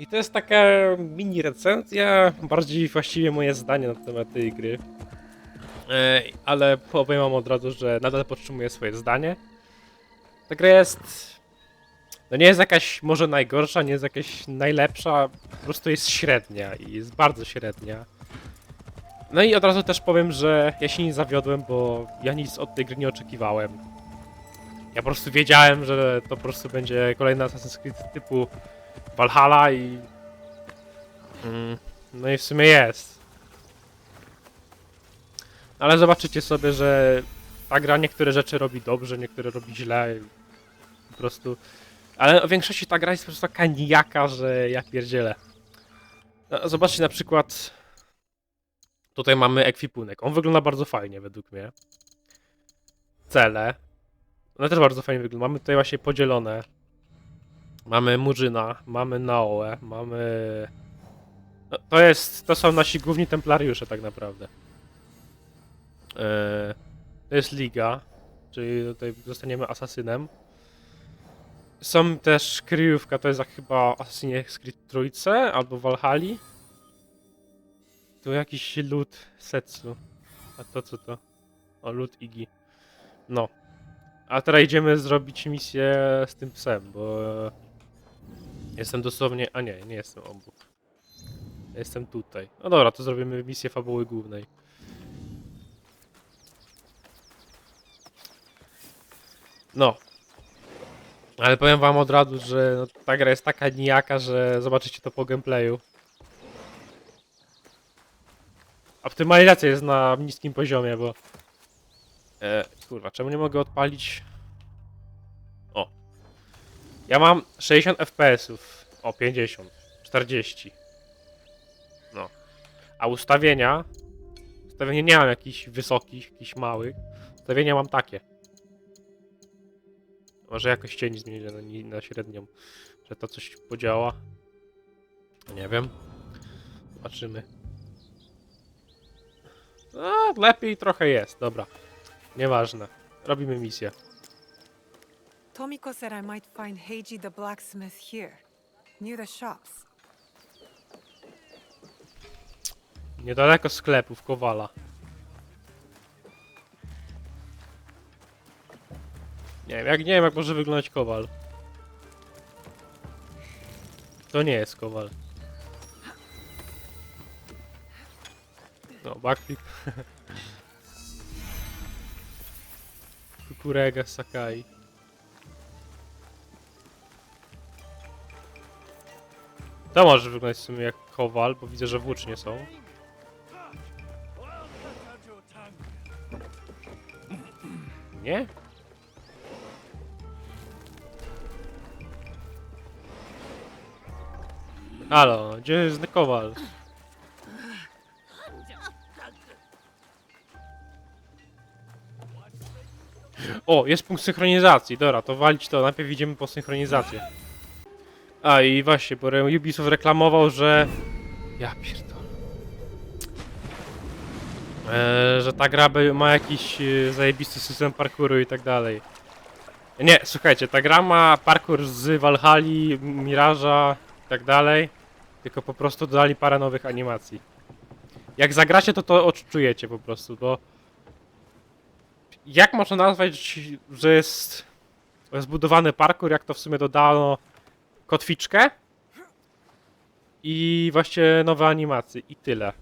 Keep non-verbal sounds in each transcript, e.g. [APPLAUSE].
I to jest taka mini recenzja, bardziej właściwie moje zdanie na temat tej gry. E, ale powiem wam od razu, że nadal podtrzymuję swoje zdanie. Ta gra jest... No nie jest jakaś może najgorsza, nie jest jakaś najlepsza, po prostu jest średnia i jest bardzo średnia. No i od razu też powiem, że ja się nie zawiodłem, bo ja nic od tej gry nie oczekiwałem. Ja po prostu wiedziałem, że to po prostu będzie kolejny Assassin's Creed typu Valhalla i... No i w sumie jest. Ale zobaczycie sobie, że ta gra niektóre rzeczy robi dobrze, niektóre robi źle. Po prostu... Ale w większości ta gra jest po prostu taka nijaka, że ja pierdzielę. No, zobaczcie na przykład... Tutaj mamy ekwipunek. On wygląda bardzo fajnie według mnie. Cele. One też bardzo fajnie wyglądają. Mamy tutaj właśnie podzielone. Mamy Murzyna, mamy Naoe, mamy... No, to jest, to są nasi główni templariusze tak naprawdę. Eee, to jest Liga, czyli tutaj zostaniemy asasynem. Są też kryjówka, to jest jak chyba Assassin's Creed Trójce albo Valhalla. Tu jakiś lud Setsu. A to co to? O, lud Igi. No. A teraz idziemy zrobić misję z tym psem, bo jestem dosłownie. A nie, nie jestem obok. Jestem tutaj. No dobra, to zrobimy misję fabuły głównej. No. Ale powiem wam od razu, że no, ta gra jest taka nijaka, że zobaczycie to po gameplayu. Optymalizacja jest na niskim poziomie, bo... E, kurwa, czemu nie mogę odpalić... Ja mam 60 FPS-ów. O, 50. 40. No. A ustawienia... Ustawienia nie mam jakichś wysokich, jakichś małych. Ustawienia mam takie. Może jakoś cień zmienię na, na średnią, że to coś podziała. Nie wiem. Zobaczymy. A, lepiej trochę jest, dobra. Nieważne. Robimy misję. Tomiko said I might find Heiji the blacksmith here, near the shops. Niedaleko sklepów Kowala. Nie wiem, jak nie wiem jak może wyglądać Kowal. To nie jest Kowal. No, backflip. [LAUGHS] Kukurega Sakai. To może wyglądać w sumie jak Kowal, bo widzę, że włócznie są. Nie? Halo, gdzie jest Kowal? O, jest punkt synchronizacji, dobra, to walić to, najpierw idziemy po synchronizację. A i właśnie, bo Ubisoft reklamował, że... Ja pierdolę. Eee, że ta gra ma jakiś e, zajebisty system parkouru i tak dalej. Nie, słuchajcie, ta gra ma parkour z Valhalla, Miraża i tak dalej, tylko po prostu dodali parę nowych animacji. Jak zagracie, to to odczujecie po prostu, bo... Jak można nazwać, że jest zbudowany parkour, jak to w sumie dodano kotwiczkę i właśnie nowe animacje i tyle.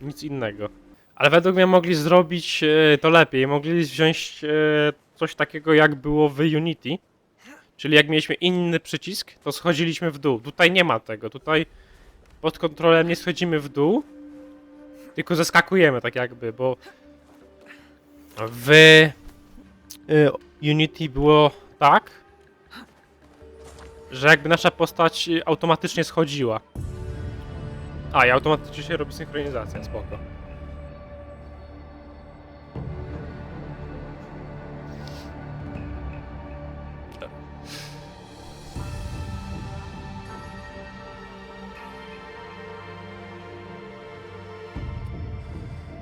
Nic innego. Ale według mnie mogli zrobić e, to lepiej. Mogli wziąć e, coś takiego jak było w Unity. Czyli jak mieliśmy inny przycisk, to schodziliśmy w dół. Tutaj nie ma tego. Tutaj pod kontrolem nie schodzimy w dół, tylko zeskakujemy tak jakby, bo w e, Unity było tak, że jakby nasza postać automatycznie schodziła. A, i automatycznie się robi synchronizacja, spoko.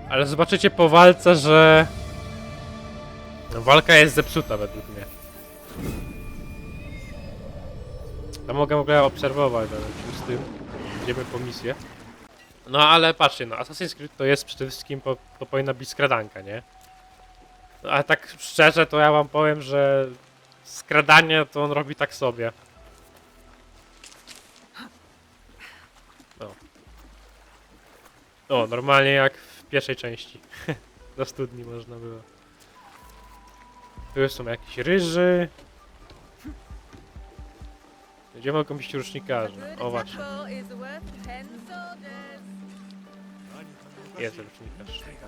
Ale zobaczycie po walce, że walka jest zepsuta według mnie. To mogę w ogóle obserwować, ale z tym idziemy po misję. No ale patrzcie, no Assassin's Creed to jest przede wszystkim, po, to powinna być skradanka, nie? No, ale tak szczerze to ja wam powiem, że skradanie to on robi tak sobie. No. O, normalnie jak w pierwszej części. [LAUGHS] Do studni można było. Tu są jakieś ryży. Gdzie mogą być rusznikarze? O właśnie, is worth 10 soldiers. jest rusznikarz.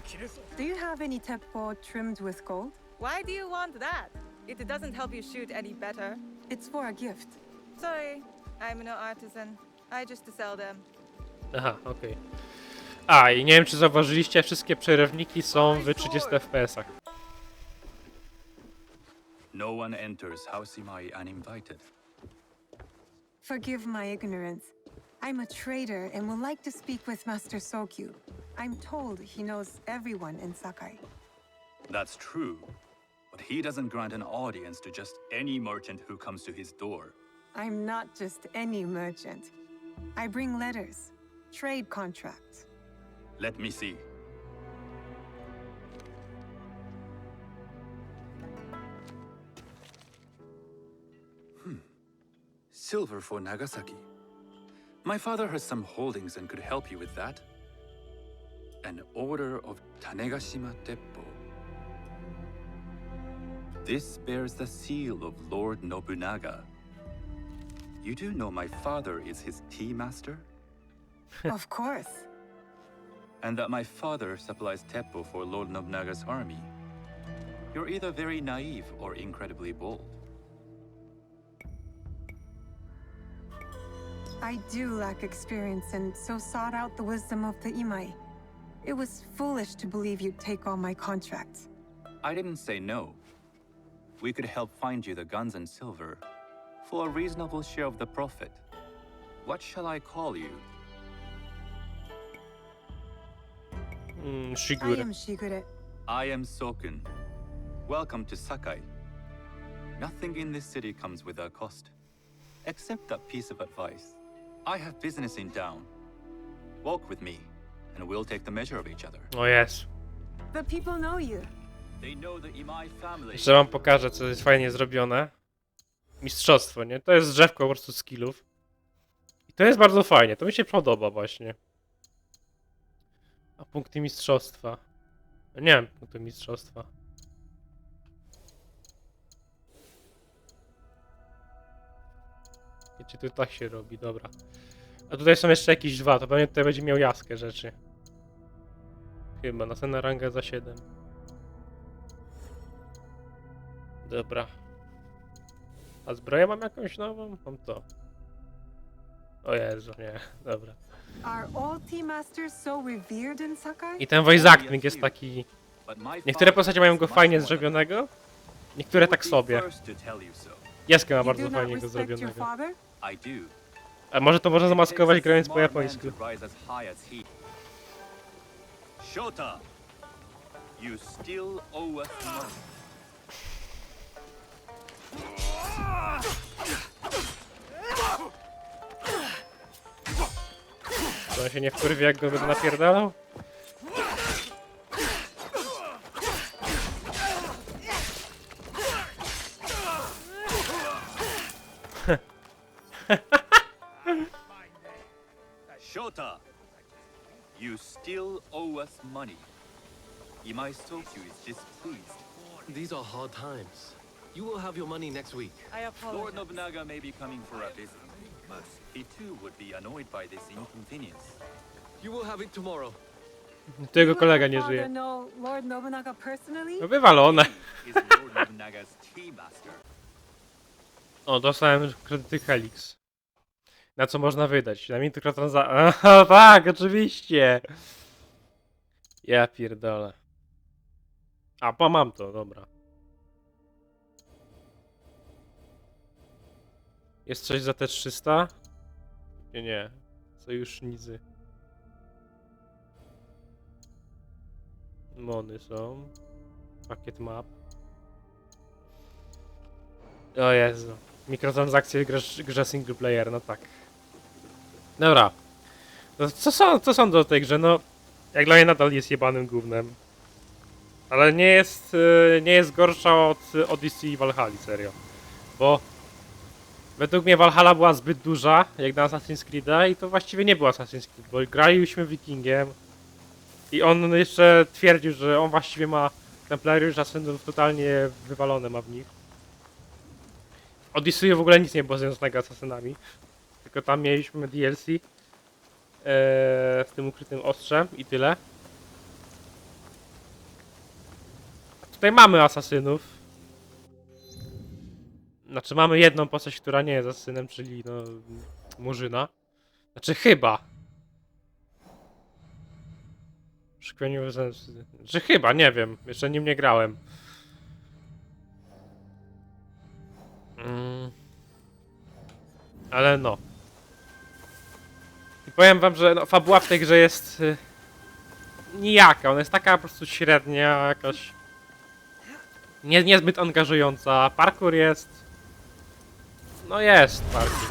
Do you have any teppo trimmed with gold? Why do you want that? It doesn't help you shoot any better. It's for a gift. Sorry, I'm no artisan. I just sell them. Aha, okej. A, i nie wiem czy zauważyliście, wszystkie przerywniki są w 30 fps-ach. No one enters House Imai uninvited. Forgive my ignorance. I'm a trader and would like to speak with Master Sokyu. I'm told he knows everyone in Sakai. That's true. But he doesn't grant an audience to just any merchant who comes to his door. I'm not just any merchant. I bring letters, trade contracts. Let me see. Silver for Nagasaki. My father has some holdings and could help you with that. An order of Tanegashima Teppo. This bears the seal of Lord Nobunaga. You do know my father is his tea master? [LAUGHS] of course. and that my father supplies Teppo for Lord Nobunaga's army. You're either very naive or incredibly bold. I do lack experience and so sought out the wisdom of the Imai. It was foolish to believe you'd take all my contracts. I didn't say no. We could help find you the guns and silver for a reasonable share of the profit. What shall I call you? Mm, I am Shigure. I am Sokun. Welcome to Sakai. Nothing in this city comes without a cost, except that piece of advice. I have business in town. Walk with me, and we'll take the measure of each other. O jest. The people know you. They know the Imai family. Jeszcze wam pokażę, co jest fajnie zrobione. Mistrzostwo, nie? To jest drzewko po prostu skillów. I to jest bardzo fajnie, to mi się podoba właśnie. A punkty mistrzostwa. No Nie wiem, punkty mistrzostwa. Wiecie, to tak się robi, dobra. A tutaj są jeszcze jakieś dwa, to pewnie tutaj będzie miał jaskę rzeczy. Chyba, następna ranga za 7. Dobra. A zbroję mam jakąś nową? Mam to. O Jezu, nie. Dobra. I ten voice acting jest taki... Niektóre postacie mają go fajnie zrobionego, niektóre tak sobie. Jaskę ma bardzo fajnie go zrobionego. I do. A może to można zamaskować grając po japońsku. Shota, you still owe us. To on się nie wkurwi jak go będę napierdalał? Shota, you still owe us money. Imai Sokyu is displeased. These are hard times. You will have your money next week. I apologize. Lord apologize. Nobunaga may be coming for a visit. He too would be annoyed by this inconvenience. You will have it tomorrow. Tu jego You kolega nie żyje. know Lord Nobunaga personally? No wywalone. Is Lord Nobunaga's tea master. O, dostałem kredyty Helix. Na co można wydać? Na mikrotransakcje. [LAUGHS] Tak, oczywiście. Ja pierdolę. A, pa, mam to, dobra. Jest coś za te 300? Nie, nie. Sojusznicy. Mony są. Pakiet map. O Jezu. Mikrotransakcje grze, grze single player, no tak. Dobra. No, co, są, co sądzę o tej grze? No, jak dla mnie nadal jest jebanym gównem. Ale nie jest, y, nie jest gorsza od Odyssey i Valhalla, serio. Bo według mnie Valhalla była zbyt duża, jak na Assassin's Creed'a i to właściwie nie był Assassin's Creed, bo graliśmy Wikingiem i on jeszcze twierdził, że on właściwie ma Templariusz Ascendów totalnie wywalone ma w nich. Odyssey w ogóle nic nie było związanego z Assassinami, tylko tam mieliśmy DLC e, z tym ukrytym ostrzem i tyle. A tutaj mamy asasynów. Znaczy mamy jedną postać, która nie jest asasynem, czyli no Murzyna. Znaczy chyba. Szkwieniu zemsty. Czy chyba, nie wiem. Jeszcze nim nie grałem. Mm. Ale no. Powiem wam, że no, fabuła w tej grze jest y, nijaka. Ona jest taka po prostu średnia, jakaś nie, niezbyt angażująca. Parkour jest... No jest parkour.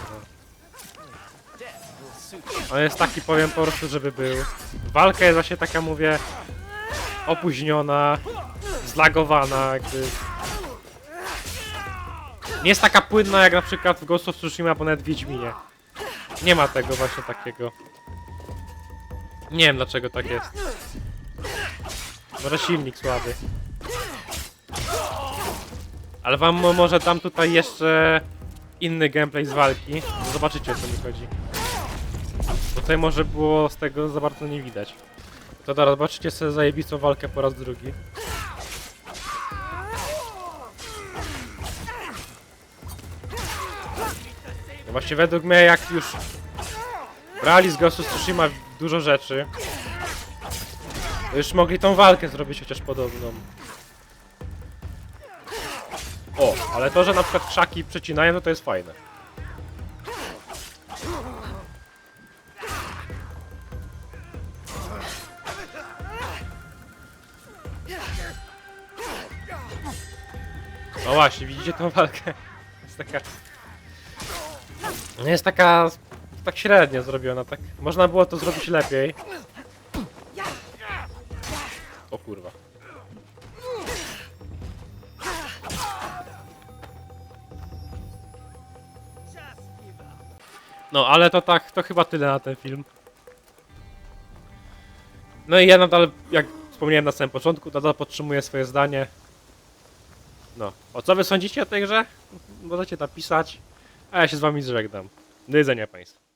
No. On jest taki, powiem po prostu, żeby był. Walka jest właśnie taka, mówię, opóźniona, zlagowana, jakby... Nie jest taka płynna jak na przykład w Ghost of Tsushima, bo nawet w Wiedźminie. Nie ma tego właśnie takiego. Nie wiem dlaczego tak jest. Może silnik słaby. Ale wam mo- może dam tutaj jeszcze inny gameplay z walki. Zobaczycie o co mi chodzi. Tutaj może było z tego za bardzo nie widać. To teraz zobaczycie sobie zajebistą walkę po raz drugi. No właśnie według mnie jak już brali z Ghost of Tsushima dużo rzeczy, to już mogli tą walkę zrobić chociaż podobną. O, ale to, że na przykład krzaki przecinają, no to jest fajne. No właśnie, widzicie tą walkę? [LAUGHS] Jest taka... Jest taka... tak średnio zrobiona, tak... Można było to zrobić lepiej. O kurwa. No, ale to tak, to chyba tyle na ten film. No i ja nadal, jak wspomniałem na samym początku, nadal podtrzymuję swoje zdanie. No, o co wy sądzicie o tej grze? Możecie napisać, a ja się z wami żegnam. Do widzenia Państwu.